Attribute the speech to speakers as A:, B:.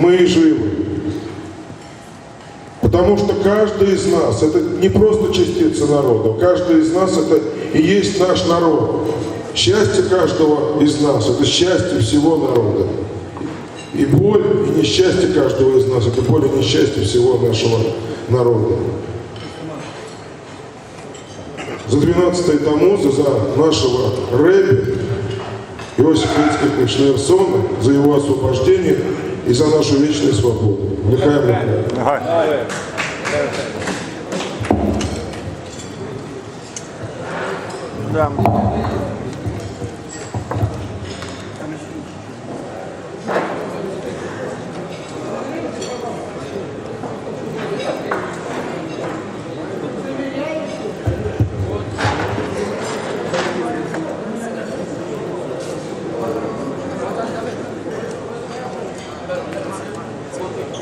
A: мы живы. Потому что каждый из нас, это не просто частица народа, каждый из нас это и есть наш народ. Счастье каждого из нас – это счастье всего народа. И боль, и несчастье каждого из нас – это боль и несчастье всего нашего народа. За 12 Тамуза, за нашего Рэби Иосифа Ицких Шнейрсона, за его освобождение и за нашу вечную свободу. Лихаем, лихаем.
B: Да.